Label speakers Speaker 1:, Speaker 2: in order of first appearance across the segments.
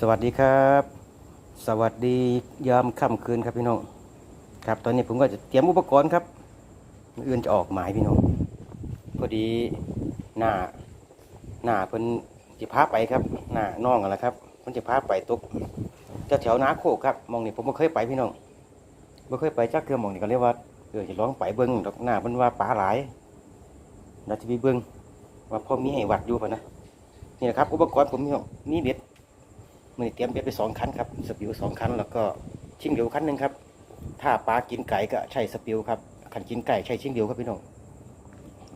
Speaker 1: สวัสดีครับ สวัสดียามค่ำคืนครับพี่น้องครับ ตอนนี้ผมก็จะเตรียมอุปกรณ์ครับอื่นจะออกหมายพี่น้องพอดีหน้าหน้าเพิ่นจะพาไปครับหน้าน้องกันละครับเพิ่นจะพาไปตกเจ้าแถวนาโคกครับมองนี่ผมไม่เคยไปพี่น้องไม่เคยไปจักเกือมองนี่ก็เรียกว่าเออจะลองไปเบิ้งดอกหน้าเพิ่นว่าปลาหลายเราจะไปเบิ้งว่าพ่อมีให้วัดอยู่ป่ะนะนี่นะครับอุปกรณ์ผมพี่น้องมีเบ็ด มือนี้เตรียมเบ็ดไปสองคันครับสปิวสองคันแล้วก็ชิงเดียวคันหนึ่งครับ ถ้าปลากินไก่ก็ใช้สปิวครับขันกินไก่ใช้ชิงเดียวครับพี่น้อง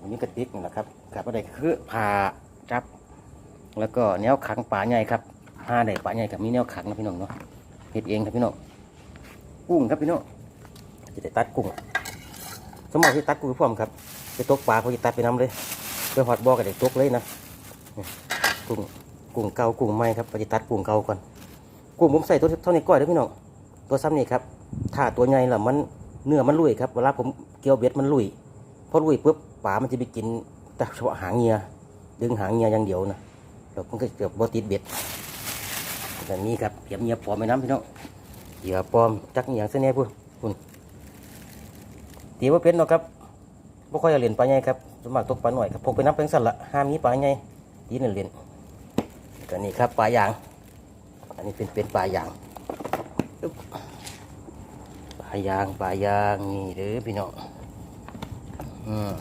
Speaker 1: อันนี้กระติกนี่แหละครับกับอะไรคือผ่าจับ แล้วก็แนวขังปลาใหญ่ครับห้าได้ปลาใหญ่กับมีแนวขังนะพี่น้องเนาะเฮ็ดเองครับพี่น้องกุ้งครับพี่น้องจะได้ตัดกุ้งสมมติที่ตัดกุ้งพร้อมครับจะตกปลาเขาจะตัดไปน้ำเลยเพื่อหอดบ่อกับเด็กตกเลยนะกุ้ง กุ้งเก่ากุ้งใหม่ครับปฏิตัดกุ้งเก่าก่อนกุ้งผมใส่ตัวเท่านี้ก้อยเด้อพี่น้องตัวซ้ำนี่ครับถ้าตัวใหญ่ล่ะมันเนื้อมันลุยครับเวลาผมเกี่ยวเบ็ดมันลุยพอลุยปุ๊บปลามันจะไปกินแต่เฉพาะหางเงียดึงหางเงียอย่างเดียวนะแล้วมันก็เกือบบติดเบ็ดแบบนี้ครับเขียมเงียปลอมไปน้ำพี่น้องเหยื่อปลอมจักอหย่างเสน่ห์พุ่นพุ่นตีว่าเป็นเนาะครับบ่ค่อยจะเล่นปลาใหญ่ครับสมัครตกปลาหน่อยครับผมไปน้ำเป็นสั่นละห้ามนี้ปลาใหญ่ตีเล่นเล่น ก็นี่ครับปลายาง อันนี้เป็นเป็นปลายางปลายางปลายางนี่เด้อพี่น้องอืม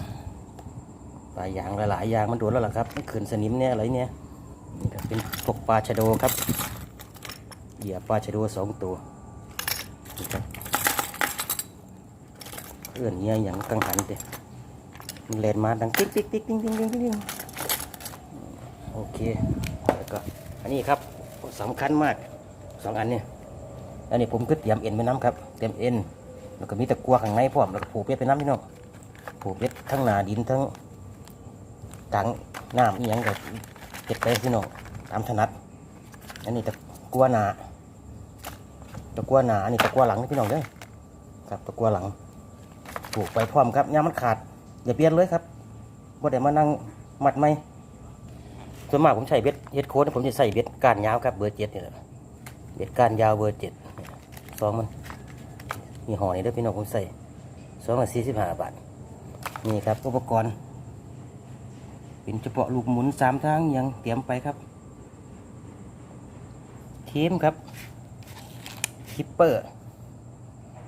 Speaker 1: ปลายางหลายๆอย่างมันโดนแล้วล่ะครับมันขึ้นสนิมเนี่ยอะไรเนี่ยนี่ก็เป็นพวกปลาชะโดครับเหยื่อปลาชะโดสองตัวนี่ครับเอื่อนเนี่ยอย่างกังหันเด้มันเลนมาดังติ๊กติ๊กติ๊กติ๊กติ๊กติ๊กติ๊กโอเค อันนี้ครับสำคัญมากสองอันเนี่ยอันนี้ผมก็เตรียมเอ็นไปน้ำครับเตรียมเอ็นแล้วก็มีตะกัวข้างในพร้อมแล้วก็ผูกเป็ดไปน้ำพี่น้องผูกเป็ดทั้งหนาดินทั้งกลางน้ำอีหยังกับเป็ดไปพี่น้องตามถนัด อันนี้ตะกัวหนาตะกัวหนาอันนี้ตะกัวหลังพี่น้องเด้อครับตะกัวหลังผูกไปพร้อมครับยามมันขาดอย่าเปลี่ยนเลยครับบ่ได้มานั่งมัดไหม ส่วนมากผมใช้เบ็ดเฮ็ดโค้ดผมจะใส่เบ็ดก้านยาวครับเบอร์เจ็ดนี่แหละเบ็ดก้านยาวเบอร์เจ็ดสองมันมีห่อนี่ด้วยพี่น้องผมใส่สองละสี่สิบห้าบาทนี่ครับอุปกรณ์เป็นเฉพาะลูกหมุนสามทางยังเตรียมไปครับเทมครับคิปเปอร์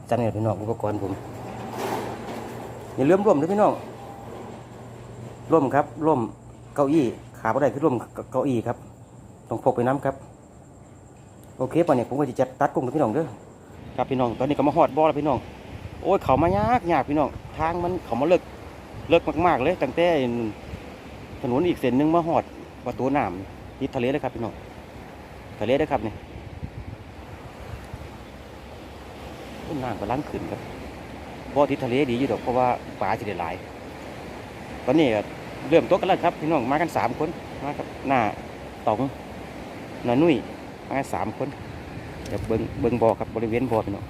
Speaker 1: จังเนี่ยพี่น้องอุปกรณ์ผมอย่าลืมร่วมด้วยพี่น้องร่วมครับร่วมเก้าอี้ ขาบ่ได้คือร่วมเก้าอี้ครับต้องพกไปน้ำครับ โอเคป่ะเนี่ยผมก็จะจัดตัดกุ้งกับพี่น้องเด้อครับพี่น้องตอนนี้ก็มาหอดบ่อแล้วพี่น้องโอ้ยเขามายากยากพี่น้องทางมันเขามาเลิกเลิกมากๆเลยตั้งแต่ถนนอีกเส้นหนึงมาหอดประตูน้ำที่ทะเลเลยครับพี่น้องทะเลได้ครับเนี่ยโอ้ยน้ำกำลังขึ้นครับบ่อที่ทะเลดีอยู่ดอกเพราะว่าปลาจะได้หลาย ตอนนี้ เริ่มต๊ะกันแล้วครับพี่น้องมากันสามคนมากับหน้าตองหน้านุ่ยมากันสามคนเดี๋ยวเบิ้งเบิ้งบ่อครับบริเวณบ่อพี่น้อง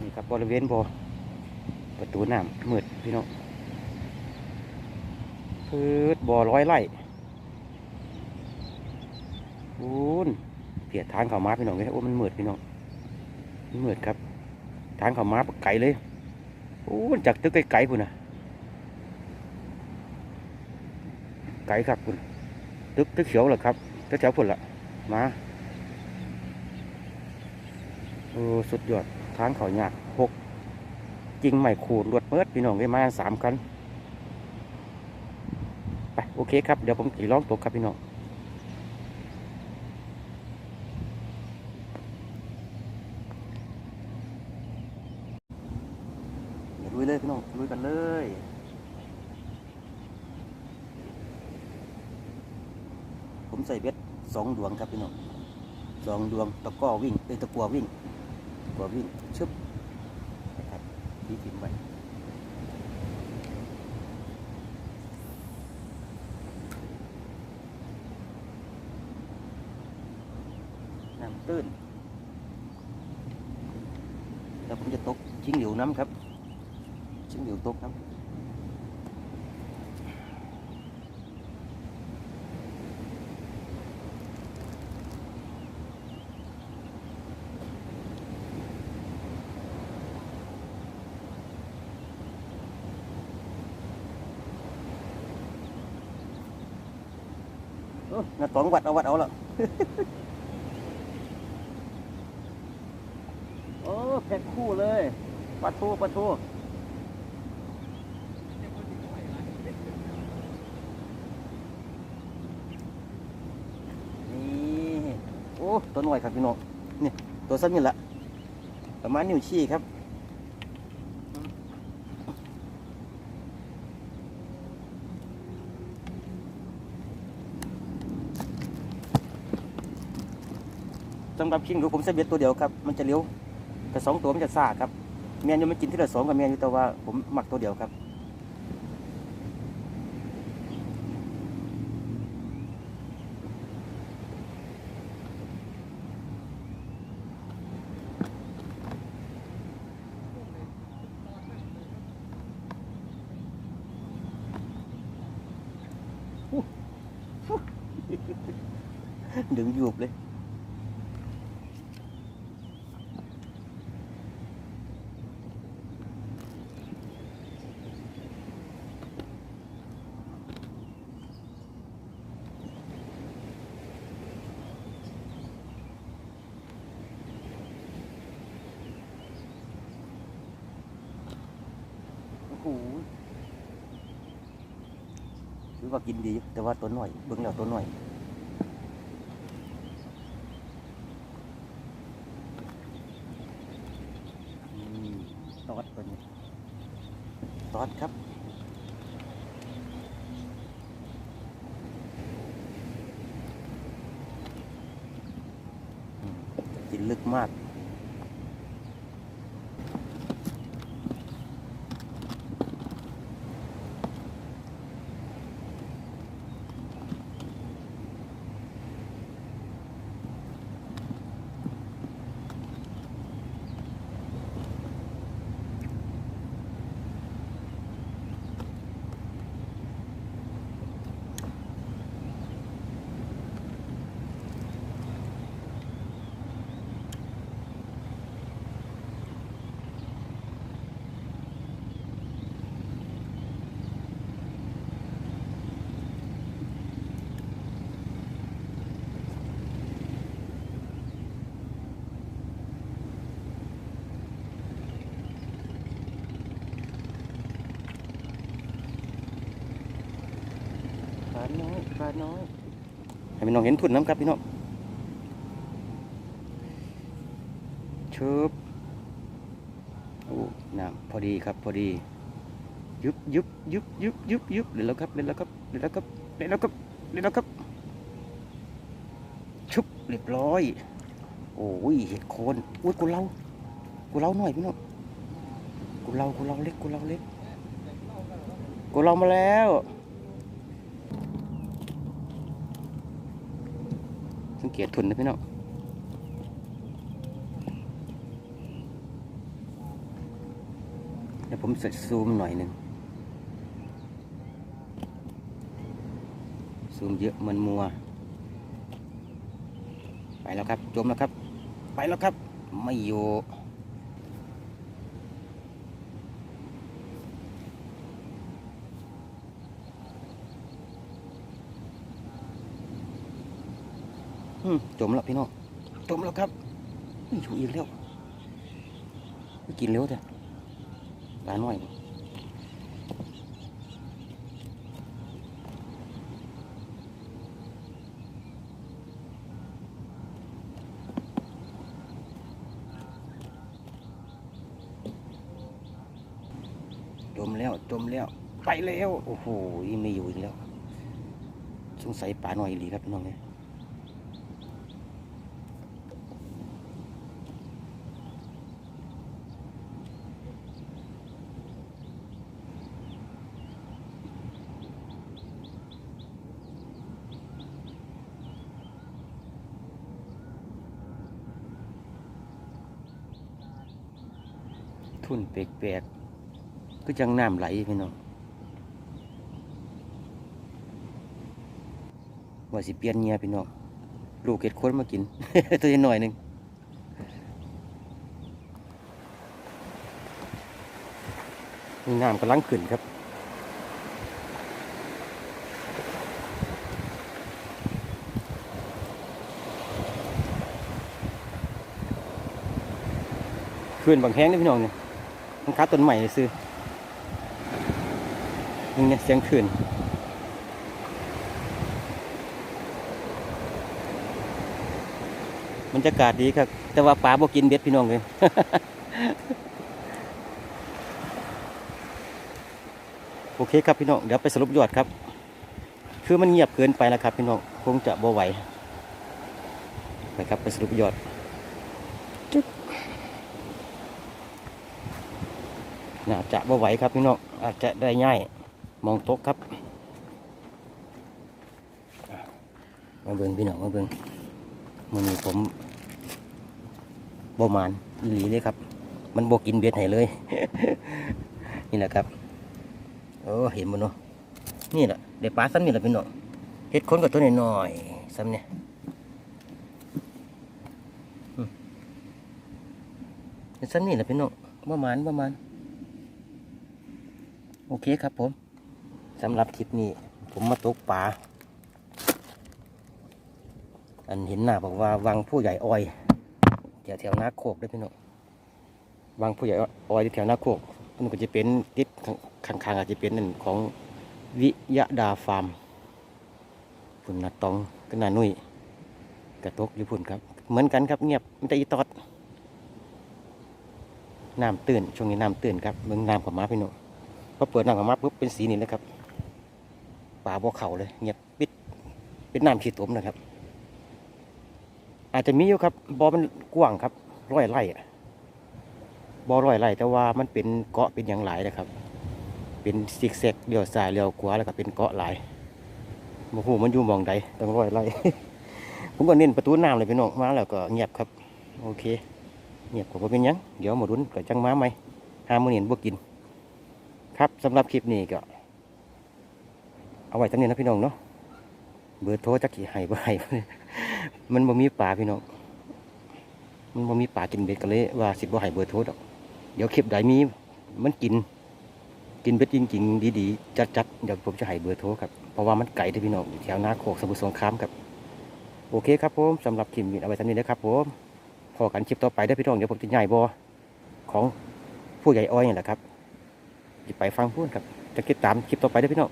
Speaker 1: นี่ครับบริเวณบ่อประตูน้ำมืดพี่น้องพืดบ่อร้อยไร่อูนเปียดทางเขามาพี่น้องเลยโอ้มันมืดพี่น้องมันมืดครับ ทางเขามาไกลเลยโอ้นจากตึกไกลๆพุ่นนะ ไก่ครับคุณตึกตึกเขียวเหรอครับตึกแถวพุ่นละมาโอ้สุดยอดทางเขาหยากหกจริงใหม่ขูดรวดเมิดพี่น้องได้มาสามคันไปโอเคครับเดี๋ยวผมขี่ล้องตกครับพี่น้องเดี๋ยวลุยเลยพี่น้องลุยกันเลย ผมใส่เบ็ดสองดวงครับพี่น้องสองดวงตะก้อวิ่งเอ้ตะกัววิ่งตะกัววิ่งชึบนะครับที่ถิ่มไว้น้ำตื้นแล้วผมจะตกชิ้งเหลียวน้ำครับชิ้งเหลียวตกน้ำ นาตองวัดเอาวัดเอาละโอ้แพ็คคู่เลยปลาทูปลาทูนี่โอ้ตัวหน่อยครับพี่น้องนี่ตัวซ้ำนี่ละประมาณนิ้วชี้ครับ สำหรับคิงดูผมใส่เบ็ดตัวเดียวครับ มันจะเลี้ยวแต่สองตัวมันจะซ่าครับเมียนอยู่มันกินที่ละสองกับเมียนอยู่แต่ว่าผมหมักตัวเดียวครับดึงยูบเลย ว่ากินดี แต่ว่าตัวหน่อยเบิ่งแล้วตัวหน่อยตอดตัวนี้ตอดครับกินลึกมาก ปลาน้อยปลาน้อยให้พี่น้องเห็นทุนน้ำครับพี่น้องชุบโอ้น้ำพอดีครับพอดียุบยุบยุบยุบยุบยุบเดี๋ยแล้วครับเดี๋ยแล้วครับเดี๋ยแล้วครับเดี๋ยแล้วครับเดี๋ยแล้วครับชุบเรียบร้อย โอ้ยเห็ดโคนอุ้ยกูเล่ากูเล่าหน่อยพี่น้องกูเล่ากูเล่าเล็กกูเล่าเล็กกูเล่ามาแล้ว สัง เกตทุนนะพี่น้องเดี๋ยวผมใส่ซูมหน่อยหนึ่งซูมเยอะมันมัว ไปแล้วครับ จมแล้วครับ ไปแล้วครับ ไม่อยู่ จมแล้วพี่น้องจมแล้วครับนี่อยู่อีกแล้วไม่กินเร็วจ้ะปลาหน่อยจมแล้วจมแล้ว ไปแล้ว โอ้โหไม่อยู่อีกแล้ว สงสัยปลาหน่อยอีหลีครับพี่น้องเนี่ย ทุ่นแปลกๆก็จังน้ำไหลพี่น้องว่าสิเปลี่ยนเงียพี่น้องลูกเก็ดค้นมากิน ตัวหน่อยหนึ่งนี่น้ำกำลังขึ้นครับขึ้นบางแห้งนะพี่น้องเนี่ย มันคัดต้นใหม่ซื้อนี่เนี่ยเสียงคืนบรรยากาศดีครับ แต่ว่าปลาบ่กินเบ็ดพี่น้องเลยโอเคครับพี่น้องเดี๋ยวไปสรุปยอดครับ คือมันเงียบเกินไปแล้วครับพี่น้องคงจะบ่ไหวไปครับไปสรุปยอดจึ๊ก น่าจะบ่ไหวครับพี่น้องอาจจะได้ง่ายมองตกครับมาเบิ่งพี่น้องมาเบิ่งมันนี้ผมบ่มานอีหลีเลยครับ มันบ่กินเบ็ดให้เลย นี่แหละครับโอ้เห็นมันเนาะนี่แหละเดี๋ยวปลาซ้ำนี่แหละพี่น้องเฮ็ดคนกับตัวน้อยๆซ้ำเนี่ยซ้ำนี่แหละพี่น้องประมาณประมาณ โอเคครับผมสำหรับคลิปนี้ ผมมาตกปลาอันเห็นหน้าบอกว่าวังผู้ใหญ่อ้อยแถวแถวนาโคกได้พี่น้องวังผู้ใหญ่อ้อยแถวนาโคกมันก็จะเป็นติดข้างๆอาจจะเป็นนั่นของวิยดาฟาร์มพุ่นนาตองก็นานุ่ยกระตกอยู่พุ่นครับ เหมือนกันครับเงียบมันแต่อีตอดน้ำตื่นช่วงนี้น้ำตื่นครับเมืองน้ำกับมาพี่น้อง พอเปิดน้ำกับมาปุ๊บเป็นสีนี้เลยครับป่าบ่อเขาเลยเงียบปิดเป็นน้ำขีดตมนะครับ อาจจะมีอยู่ครับบ่อมันกว้างครับร้อยไร่อะบ่อร้อยไร่แต่ว่ามันเป็นเกาะเป็นอย่างหลายนะครับ เป็นซิกแซกเลี้ยวซ้ายเลี้ยวขวาแล้วก็เป็นเกาะหลายโอ้โหมันอยู่มองใดต้องร้อยไล่ผมก็เน้นประตูน้ำเลยพี่น้องมาแล้วก็เงียบครับ โอเคเงียบก็บ่เป็นยังเดี๋ยวหมารุนก็จังมาไหมห้ามื้อนี้บ่กิน ครับสำหรับคลิปนี้ก็ เอาไว้ตรงนี้นะพี่น้องเนาะเบอร์โทรจักกี่ให้บ่ให้มันบ่มีป่าพี่น้องมันบ่มีป่ากินเบ็ดก็เลยว่าสิบ่ให้เบอร์โทรดอกเดี๋ยวคลิปใดมีมันกิน กินเบ็ดจริงๆดีๆจัดๆเดี๋ยวผมจะให้เบอร์โทรครับเพราะว่ามันไก่ที่พี่น้องอยู่แถวนาโคกสมุทรสงครามครับโอเคครับผมสำหรับคลิปนี้เอาไว้เท่านี้นะครับผมพอกันคลิปต่อไปได้พี่น้องเดี๋ยวผมจะย้ายบอของผู้ใหญ่อ้อยนี่แหละครับ ไปฟังพูดครับจะคิดตามคลิปต่อไปได้พี่น้อง